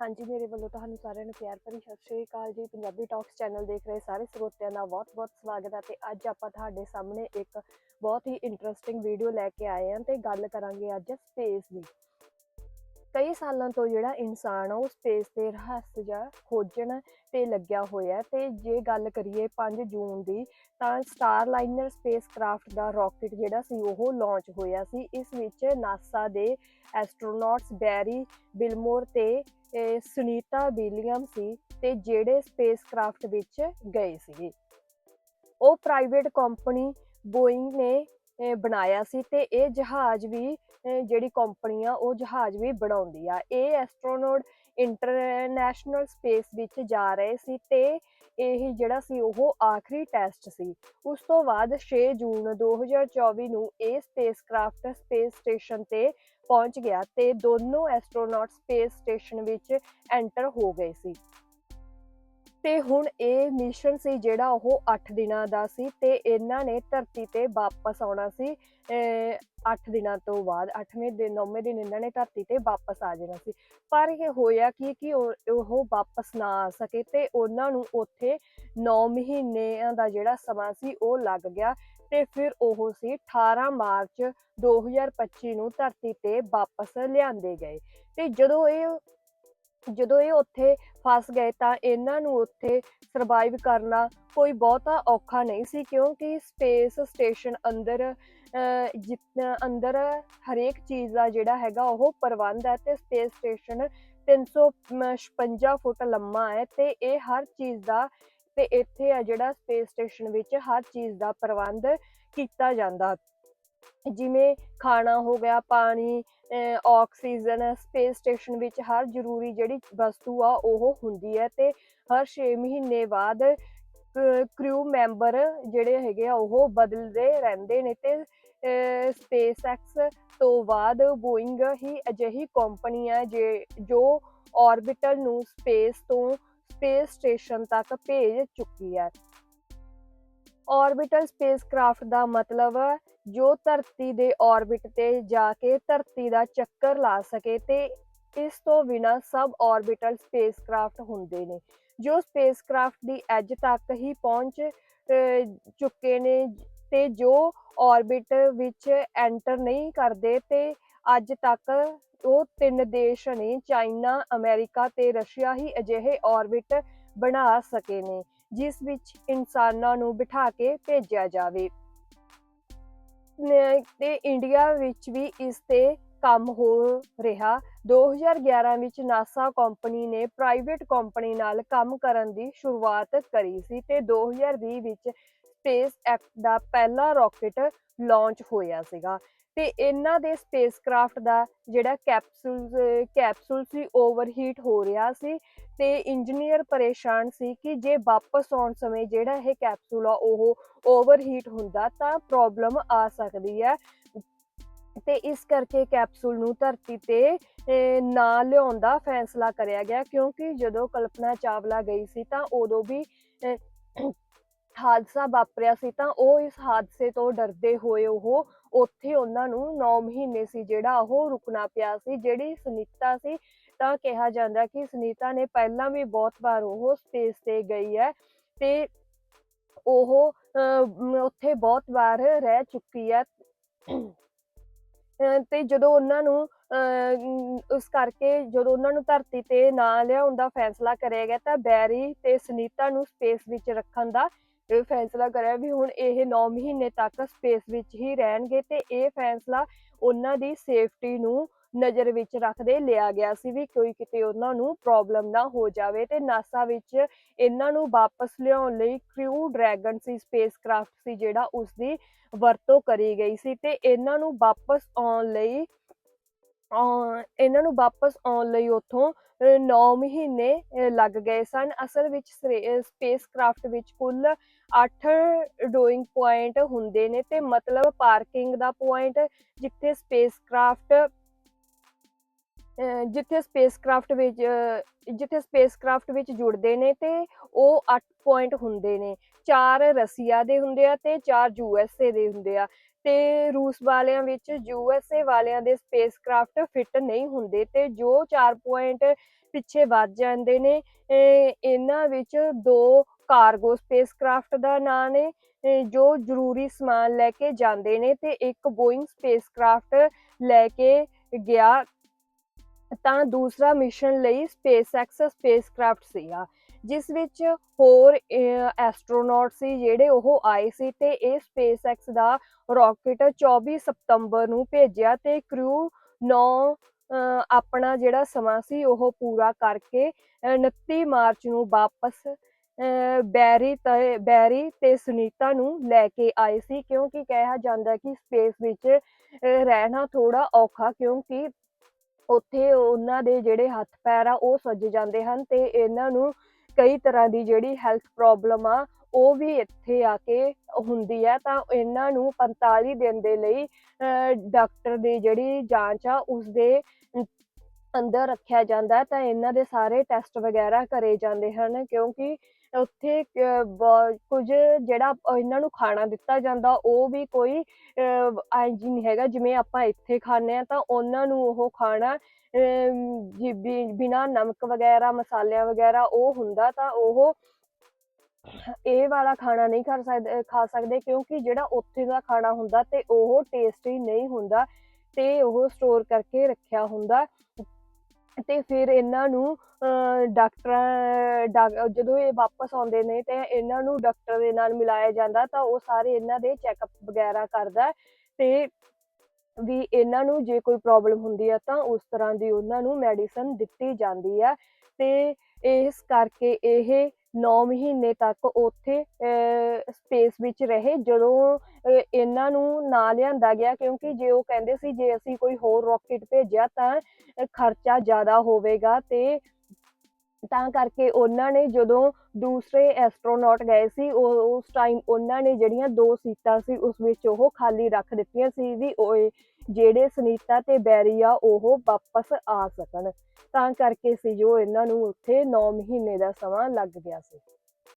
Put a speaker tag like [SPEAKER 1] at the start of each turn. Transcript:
[SPEAKER 1] ਹਾਂਜੀ, ਮੇਰੇ ਵੱਲੋਂ ਤੁਹਾਨੂੰ ਸਾਰਿਆਂ ਨੂੰ ਪਿਆਰ ਭਰੀ ਸਤਿ ਸ਼੍ਰੀ ਅਕਾਲ ਜੀ। ਪੰਜਾਬੀ ਟਾਕਸ ਚੈਨਲ ਦੇਖ ਰਹੇ ਸਾਰੇ ਸਰੋਤਿਆਂ ਦਾ ਬਹੁਤ-ਬਹੁਤ ਸਵਾਗਤ ਹੈ ਤੇ ਅੱਜ ਆਪਾਂ ਤੁਹਾਡੇ ਸਾਹਮਣੇ ਇੱਕ ਬਹੁਤ ਹੀ ਇੰਟਰਸਟਿੰਗ ਵੀਡੀਓ ਲੈ ਕੇ ਆਏ ਹਾਂ ਤੇ ਗੱਲ ਕਰਾਂਗੇ ਅੱਜ ਸਪੇਸ ਦੀ। ਕਈ ਸਾਲਾਂ ਤੋਂ ਜਿਹੜਾ ਇਨਸਾਨ ਆ, ਉਹ ਸਪੇਸ ਦੇ ਰਹੱਸ ਜਾਂ ਖੋਜਣ ਤੇ ਲੱਗਿਆ ਹੋਇਆ ਹੈ ਤੇ ਜੇ ਗੱਲ ਕਰੀਏ 5 ਜੂਨ ਦੀ, ਤਾਂ ਸਟਾਰ ਸਟਾਰਲਾਈਨਰ ਸਪੇਸਕ੍ਰਾਫਟ ਦਾ ਰਾਕਟ ਜਿਹੜਾ ਸੀ, ਉਹ ਲਾਂਚ ਹੋਇਆ ਸੀ। ਇਸ ਵਿੱਚ ਨਾਸਾ ਦੇ ਐਸਟਰੋਨੌਟਸ ਬੈਰੀ ਬਿਲਮੋਰ ਤੇ ਸੁਨੀਤਾ ਵਿਲੀਅਮ ਸੀ ਤੇ ਜਿਹੜੇ ਸਪੇਸਕ੍ਰਾਫਟ ਵਿੱਚ ਗਏ ਸੀਗੇ। ਉਹ ਪ੍ਰਾਈਵੇਟ ਕੰਪਨੀ ਬੋਇੰਗ ਨੇ ਬਣਾਇਆ ਸੀ ਤੇ ਇਹ ਜਹਾਜ਼ ਵੀ ਜਿਹੜੀ ਕੰਪਨੀ ਆ, ਉਹ ਜਹਾਜ਼ ਵੀ ਬਣਾਉਂਦੀ ਆ। ਇਹ ਐਸਟਰੋਨੌਟ ਇੰਟਰਨੈਸ਼ਨਲ ਸਪੇਸ ਵਿੱਚ ਜਾ ਰਹੇ ਸੀ ਤੇ ਇਹ ਜਿਹੜਾ ਸੀ, ਉਹ ਆਖਰੀ ਟੈਸਟ ਸੀ। ਉਸ ਤੋਂ ਬਾਅਦ 6 ਜੂਨ 2024 ਨੂੰ ਇਹ ਸਪੇਸਕ੍ਰਾਫਟ ਸਪੇਸ ਸਟੇਸ਼ਨ ਤੇ ਪਹੁੰਚ ਗਿਆ ਤੇ ਦੋਨੋਂ ਐਸਟਰੋਨੌਟ ਸਪੇਸ ਸਟੇਸ਼ਨ ਵਿੱਚ ਐਂਟਰ ਹੋ ਗਏ ਸੀ। ਤੇ ਹੁਣ ਇਹ ਮਿਸ਼ਨ ਸੀ ਜਿਹੜਾ ਉਹ 8 ਦਿਨਾਂ ਦਾ ਸੀ ਤੇ ਇਹਨਾਂ ਨੇ ਧਰਤੀ ਤੇ ਵਾਪਸ ਆਉਣਾ ਸੀ 8 ਦਿਨਾਂ ਤੋਂ ਬਾਅਦ 8ਵੇਂ ਦਿਨ 9ਵੇਂ ਦਿਨ ਇਹਨਾਂ ਨੇ ਧਰਤੀ ਤੇ ਵਾਪਸ ਆ ਜਾਣਾ ਸੀ। ਪਰ ਇਹ ਹੋਇਆ ਕੀ ਕਿ ਉਹ ਉਹ ਵਾਪਸ ਨਾ ਆ ਸਕੇ ਤੇ ਉਹਨਾਂ ਨੂੰ ਉੱਥੇ 9 ਮਹੀਨਿਆਂ ਦਾ ਜਿਹੜਾ ਸਮਾਂ ਸੀ ਉਹ ਲੱਗ ਗਿਆ ਤੇ ਫਿਰ ਉਹ ਸੀ 18 ਮਾਰਚ 2025 ਨੂੰ ਧਰਤੀ ਤੇ ਵਾਪਸ ਲਿਆਂਦੇ ਗਏ। ਤੇ ਜਦੋਂ ਇਹ ਜਦੋਂ ਇਹ ਉੱਥੇ ਫਸ ਗਏ ਤਾਂ ਇਹਨਾਂ ਨੂੰ ਉੱਥੇ ਸਰਵਾਈਵ ਕਰਨਾ ਕੋਈ ਬਹੁਤਾ ਔਖਾ ਨਹੀਂ ਸੀ ਕਿਉਂਕਿ ਸਪੇਸ ਸਟੇਸ਼ਨ ਅੰਦਰ ਅਹ, ਅੰਦਰ ਹਰੇਕ ਚੀਜ਼ ਦਾ ਜਿਹੜਾ ਹੈਗਾ ਉਹ ਪ੍ਰਬੰਧ ਹੈ ਤੇ ਸਪੇਸ ਸਟੇਸ਼ਨ 356 ਫੁੱਟ ਲੰਮਾ ਹੈ ਤੇ ਇਹ ਹਰ ਚੀਜ਼ ਦਾ ਤੇ ਇੱਥੇ ਆ ਜਿਹੜਾ ਸਪੇਸ ਸਟੇਸ਼ਨ ਵਿੱਚ ਹਰ ਚੀਜ਼ ਦਾ ਪ੍ਰਬੰਧ ਕੀਤਾ ਜਾਂਦਾ। ਜਿਵੇਂ ਖਾਣਾ ਹੋ ਗਿਆ, ਪਾਣੀ ਆਕਸੀਜਨ ਸਪੇਸ ਸਟੇਸ਼ਨ ਵਿੱਚ ਹਰ ਜ਼ਰੂਰੀ ਜਿਹੜੀ ਵਸਤੂ ਆ ਉਹ ਹੁੰਦੀ ਹੈ ਤੇ ਹਰ 6 ਮਹੀਨੇ ਬਾਅਦ ਕ੍ਰਿਊ ਮੈਂਬਰ ਜਿਹੜੇ ਹੈਗੇ ਆ ਉਹ ਬਦਲਦੇ ਰਹਿੰਦੇ ਨੇ ਤੇ ਸਪੇਸਐਕਸ ਤੋਂ ਬਾਅਦ ਬੋਇੰਗ ਹੀ ਅਜਿਹੀ ਕੰਪਨੀ ਹੈ ਜੇ, ਜੋ ਆਰਬਿਟਲ ਨੂੰ ਸਪੇਸ ਤੋਂ ਸਪੇਸ ਸਟੇਸ਼ਨ ਤੱਕ ਭੇਜ ਚੁੱਕੀ ਹੈ। ਆਰਬਿਟਲ ਸਪੇਸਕ੍ਰਾਫਟ ਦਾ ਮਤਲਬ ਜੋ ਧਰਤੀ ਦੇ ਆਰਬਿਟ ਤੇ ਜਾ ਕੇ ਧਰਤੀ ਦਾ ਚੱਕਰ ਲਾ ਸਕੇ ਤੇ ਇਸ ਤੋਂ ਬਿਨਾ ਸਬ ਆਰਬਿਟਲ ਸਪੇਸਕ੍ਰਾਫਟ ਹੁੰਦੇ ਨੇ। ਜੋ ਸਪੇਸਕ੍ਰਾਫਟ ਦੀ ਐਜ ਤੱਕ ਹੀ ਪਹੁੰਚ ਚੁੱਕੇ ਨੇ ਤੇ ਜੋ ਆਰਬਿਟ ਵਿੱਚ ਐਂਟਰ ਨਹੀਂ ਕਰਦੇ ਤੇ ਅੱਜ ਤੱਕ ਉਹ ਤਿੰਨ ਦੇਸ਼ ਨੇ, ਚਾਈਨਾ, ਅਮਰੀਕਾ ਤੇ ਰਸ਼ੀਆ ਹੀ ਅਜਿਹੇ ਆਰਬਿਟ ਬਣਾ ਸਕੇ ਨੇ। ਜਿਸ ਵਿੱਚ ਇਨਸਾਨਾਂ ਨੂੰ ਬਿਠਾ ਕੇ ਭੇਜਿਆ ਜਾਵੇ। ਨੇ- ਤੇ ਇੰਡੀਆ ਵਿੱਚ ਵੀ ਇਸ ਤੇ ਕੰਮ ਹੋ ਰਿਹਾ। 2011 ਵਿੱਚ ਨਾਸਾ ਕੰਪਨੀ ਨੇ ਪ੍ਰਾਈਵੇਟ ਕੰਪਨੀ ਨਾਲ ਕੰਮ ਕਰਨ ਦੀ ਸ਼ੁਰੂਆਤ ਕਰੀ ਸੀ ਤੇ 2020 ਵਿੱਚ ਸਪੇਸ ਐਕਟ ਦਾ ਪਹਿਲਾ ਰਾਕਟ ਲਾਂਚ ਹੋਇਆ ਸੀਗਾ। ਤੇ ਇਹਨਾਂ ਦੇ ਸਪੇਸਕ੍ਰਾਫਟ ਦਾ ਜਿਹੜਾ ਕੈਪਸੂਲ ਕੈਪਸੂਲ ਸੀ, ਓਵਰਹੀਟ ਹੋ ਰਿਹਾ ਸੀ। ਤੇ ਇੰਜੀਨੀਅਰ ਪਰੇਸ਼ਾਨ ਸੀ ਕਿ ਜੇ ਵਾਪਸ ਆਉਣ ਸਮੇਂ ਜਿਹੜਾ ਇਹ ਕੈਪਸੂਲ ਆ ਉਹ ਓਵਰਹੀਟ ਹੁੰਦਾ ਤਾਂ ਪ੍ਰੋਬਲਮ ਆ ਸਕਦੀ ਹੈ। ਤੇ ਇਸ ਕਰਕੇ ਕੈਪਸੂਲ ਨੂੰ ਧਰਤੀ ਤੇ ਨਾ ਲਿਆਉਣ ਦਾ ਫੈਸਲਾ ਕਰਿਆ ਗਿਆ ਕਿਉਂਕਿ ਜਦੋਂ ਕਲਪਨਾ ਚਾਵਲਾ ਗਈ ਸੀ ਤਾਂ ਉਦੋਂ ਵੀ ਹਾਦਸਾ ਵਾਪਰਿਆ ਸੀ ਤਾਂ ਉਹ ਇਸ ਹਾਦਸੇ ਤੋਂ ਡਰਦੇ ਹੋਏ ਉਹ ਉੱਥੇ ਉਹਨਾਂ ਨੂੰ 9 ਮਹੀਨੇ ਸੀ ਜਿਹੜਾ ਉਹ ਰੁਕਣਾ ਪਿਆ ਸੀ, ਜਿਹੜੀ ਸੁਨੀਤਾ ਸੀ ਤਾਂ ਕਿਹਾ ਜਾਂਦਾ ਕਿ ਸੁਨੀਤਾ ਨੇ ਪਹਿਲਾਂ ਵੀ ਬਹੁਤ ਵਾਰ ਉਹ ਸਪੇਸ ਤੇ ਗਈ ਹੈ ਤੇ ਉਹ ਉੱਥੇ ਬਹੁਤ ਵਾਰ ਰਹਿ ਚੁੱਕੀ ਹੈ। ਤੇ ਜਦੋਂ ਉਹਨਾਂ ਨੂੰ ਉਸ ਕਰਕੇ ਜਦੋਂ ਉਹਨਾਂ ਨੂੰ ਧਰਤੀ ਤੇ ਨਾ ਲਿਆਉਣ ਦਾ ਫੈਸਲਾ ਕਰਿਆ ਗਿਆ ਤਾਂ ਬੈਰੀ ਤੇ ਸੁਨੀਤਾ ਨੂੰ ਸਪੇਸ ਵਿੱਚ ਰੱਖਣ ਦਾ ਇਹ ਫੈਸਲਾ ਕਰਿਆ ਵੀ ਹੁਣ ਇਹ 9 ਮਹੀਨੇ ਤੱਕ ਸਪੇਸ ਵਿੱਚ ਹੀ ਰਹਿਣਗੇ ਤੇ ਇਹ ਫੈਸਲਾ ਉਹਨਾਂ ਦੀ ਸੇਫਟੀ ਨੂੰ ਨਜ਼ਰ ਵਿੱਚ ਰੱਖਦੇ ਲਿਆ ਗਿਆ ਸੀ ਵੀ ਕੋਈ ਕਿਤੇ ਉਹਨਾਂ ਨੂੰ ਪ੍ਰੋਬਲਮ ਨਾ ਹੋ ਜਾਵੇ ਤੇ ਨਾਸਾ ਵਿੱਚ ਇਹਨਾਂ ਨੂੰ ਵਾਪਸ ਲਿਆਉਣ ਲਈ ਕ੍ਰਿਊ ਡਰੈਗਨ ਸੀ ਸਪੇਸਕ੍ਰਾਫਟ ਸੀ ਜਿਹੜਾ ਉਸ ਦੀ ਵਰਤੋਂ ਕਰੀ ਗਈ ਸੀ ਤੇ ਇਹਨਾਂ ਨੂੰ ਵਾਪਸ ਆਉਣ ਲਈ, ਅਹ ਇਹਨਾਂ ਨੂੰ ਵਾਪਸ ਆਉਣ ਲਈ ਉੱਥੋਂ 9 ਮਹੀਨੇ ਲੱਗ ਗਏ ਸਨ। ਅਸਲ ਵਿੱਚ ਸਪੇਸਕ੍ਰਾਫਟ ਵਿੱਚ ਕੁੱਲ 8 ਡੋਇੰਗ ਪੁਆਇੰਟ ਹੁੰਦੇ ਨੇ ਤੇ ਮਤਲਬ ਪਾਰਕਿੰਗ ਦਾ ਪੁਆਇੰਟ ਜਿੱਥੇ ਸਪੇਸਕ੍ਰਾਫਟ ਜਿੱਥੇ ਸਪੇਸਕ੍ਰਾਫਟ ਵਿੱਚ ਜਿੱਥੇ ਸਪੇਸਕ੍ਰਾਫਟ ਵਿੱਚ ਜੁੜਦੇ ਨੇ ਤੇ ਉਹ 8 ਪੁਆਇੰਟ ਹੁੰਦੇ ਨੇ। ਚਾਰ ਰਸੀਆ ਦੇ ਹੁੰਦੇ ਆ ਤੇ ਚਾਰ ਯੂਐਸਏ ਦੇ ਹੁੰਦੇ ਆ। ਤੇ ਰੂਸ ਵਾਲਿਆਂ ਵਿੱਚ ਯੂਐਸਏ ਵਾਲਿਆਂ ਦੇ ਸਪੇਸਕ੍ਰਾਫਟ ਫਿੱਟ ਨਹੀਂ ਹੁੰਦੇ ਤੇ ਜੋ ਚਾਰ ਪੁਆਇੰਟ ਪਿੱਛੇ ਵੱਧ ਜਾਂਦੇ ਨੇ ਇਹਨਾਂ ਵਿੱਚ ਦੋ ਕਾਰਗੋ ਸਪੇਸਕ੍ਰਾਫਟ ਦਾ ਨਾਂ ਨੇ ਜੋ ਜ਼ਰੂਰੀ ਸਮਾਨ ਲੈ ਕੇ ਜਾਂਦੇ ਨੇ ਤੇ ਇੱਕ ਬੋਇੰਗ ਸਪੇਸਕ੍ਰਾਫਟ ਲੈ ਕੇ ਗਿਆ ਤਾਂ ਦੂਸਰਾ ਮਿਸ਼ਨ ਲਈ ਸਪੇਸਐਕਸ ਸਪੇਸਕ੍ਰਾਫਟ ਸੀਗਾ, ਜਿਸ ਵਿੱਚ ਹੋਰ ਐਸਟ੍ਰੋਨੌਟ ਸੀ ਜਿਹੜੇ ਉਹ ਆਏ ਸੀ ਤੇ ਇਹ ਸਪੇਸਐਕਸ ਦਾ ਰਾਕੇਟ 24 ਸਤੰਬਰ ਨੂੰ ਭੇਜਿਆ ਤੇ ਕ੍ਰੂ 9 ਆਪਣਾ ਜਿਹੜਾ ਸਮਾਂ ਸੀ ਉਹ ਪੂਰਾ ਕਰਕੇ, ਅਹ 29 ਮਾਰਚ ਨੂੰ ਵਾਪਸ, ਅਹ, ਬੈਰੀ ਤੇ ਬੈਰੀ ਤੇ ਸੁਨੀਤਾ ਨੂੰ ਲੈ ਕੇ ਆਏ ਸੀ ਕਿਉਂਕਿ ਕਿਹਾ ਜਾਂਦਾ ਕਿ ਸਪੇਸ ਵਿੱਚ ਰਹਿਣਾ ਥੋੜਾ ਔਖਾ ਕਿਉਂਕਿ ਉੱਥੇ ਉਹਨਾਂ ਦੇ ਜਿਹੜੇ ਹੱਥ ਪੈਰ ਆ, ਉਹ ਸੁੱਜ ਜਾਂਦੇ ਹਨ ਤੇ ਇਹਨਾਂ ਨੂੰ ਕਈ ਤਰ੍ਹਾਂ ਦੀ ਜਿਹੜੀ ਹੈਲਥ ਪ੍ਰੋਬਲਮ ਆ, ਉਹ ਵੀ ਇੱਥੇ ਆ ਕੇ ਹੁੰਦੀ ਹੈ। ਤਾਂ ਇਹਨਾਂ ਨੂੰ 45 ਦਿਨ ਦੇ ਲਈ ਡਾਕਟਰ ਦੀ ਜਿਹੜੀ ਜਾਂਚ ਆ ਉਸ ਦੇ ਅੰਦਰ ਰੱਖਿਆ ਜਾਂਦਾ ਤਾਂ ਇਹਨਾਂ ਦੇ ਸਾਰੇ ਟੈਸਟ ਵਗੈਰਾ ਕਰੇ ਜਾਂਦੇ ਹਨ ਕਿਉਂਕਿ ਉੱਥੇ ਕ- ਕੁਝ ਜਿਹੜਾ ਇਹਨਾਂ ਨੂੰ ਖਾਣਾ ਦਿੱਤਾ ਜਾਂਦਾ ਉਹ ਵੀ ਕੋਈ ਐਂ ਨਹੀਂ ਹੈਗਾ ਜਿਵੇਂ ਆਪਾਂ ਇੱਥੇ ਖਾਂਦੇ ਆ ਤਾਂ ਉਹਨਾਂ ਨੂੰ ਉਹ ਖਾਣਾ ਅਮ, ਬਿਨਾਂ ਨਮਕ ਵਗੈਰਾ ਮਸਾਲਿਆਂ ਵਗੈਰਾ ਉਹ ਹੁੰਦਾ ਤਾਂ ਉਹ ਇਹ ਵਾਲਾ ਖਾਣਾ ਨਹੀਂ ਖਾ ਸਕਦੇ ਖਾ ਸਕਦੇ ਕਿਉਂਕਿ ਜਿਹੜਾ ਉੱਥੇ ਦਾ ਖਾਣਾ ਹੁੰਦਾ ਤੇ ਉਹ ਟੇਸਟੀ ਨਹੀਂ ਹੁੰਦਾ ਤੇ ਉਹ ਸਟੋਰ ਕਰਕੇ ਰੱਖਿਆ ਹੁੰਦਾ। ਤੇ ਫਿਰ ਇਹਨਾਂ ਨੂੰ ਅਹ, ਡਾਕਟਰਾਂ ਡਾ- ਜਦੋਂ ਇਹ ਵਾਪਸ ਆਉਂਦੇ ਨੇ ਤਾਂ ਇਹਨਾਂ ਨੂੰ ਡਾਕਟਰ ਦੇ ਨਾਲ ਮਿਲਾਇਆ ਜਾਂਦਾ ਤਾਂ ਉਹ ਸਾਰੇ ਇਹਨਾਂ ਦੇ ਚੈੱਕਅਪ ਵਗੈਰਾ ਕਰਦਾ ਹੈ ਤੇ ਵੀ ਇਹਨਾਂ ਨੂੰ ਜੇ ਕੋਈ ਪ੍ਰੋਬਲਮ ਹੁੰਦੀ ਹੈ ਤਾਂ ਉਸ ਤਰ੍ਹਾਂ ਦੀ ਉਹਨਾਂ ਨੂੰ ਮੈਡੀਸਨ ਦਿੱਤੀ ਜਾਂਦੀ ਹੈ ਤੇ ਇਸ ਕਰਕੇ ਇਹ 9 ਮਹੀਨੇ ਤੱਕ ਉੱਥੇ ਸਪੇਸ ਵਿੱਚ ਰਹੇ ਜਦੋਂ ਇਹਨਾਂ ਨੂੰ ਨਾ ਲਿਆਂਦਾ ਗਿਆ ਕਿਉਂਕਿ ਜੇ ਉਹ ਕਹਿੰਦੇ ਸੀ ਜੇ ਅਸੀਂ ਕੋਈ ਹੋਰ ਰਾਕੇਟ ਭੇਜਿਆ ਤਾਂ ਖਰਚਾ ਜ਼ਿਆਦਾ ਹੋਵੇਗਾ ਤੇ ਤਾਂ ਕਰਕੇ ਉਹਨਾਂ ਨੇ ਜਦੋਂ ਦੂਸਰੇ ਐਸਟ੍ਰੋਨੌਟ ਗਏ ਸੀ ਉਸ ਟਾਈਮ ਉਹਨਾਂ ਨੇ ਜਿਹੜੀਆਂ ਦੋ ਸੀਟਾਂ ਸੀ ਉਸ ਵਿੱਚ ਉਹ ਖਾਲੀ ਰੱਖ ਦਿੱਤੀਆਂ ਸੀ ਵੀ ਉਹ ਜਿਹੜੇ ਸੁਨੀਤਾ ਤੇ ਬੈਰੀ ਆ ਉਹ ਵਾਪਸ ਆ ਸਕਣ। ਤਾਂ ਕਰਕੇ ਸੀ ਜੋ ਇਹਨਾਂ ਨੂੰ ਉੱਥੇ 9 ਮਹੀਨੇ ਦਾ ਸਮਾਂ ਲੱਗ ਗਿਆ ਸੀ।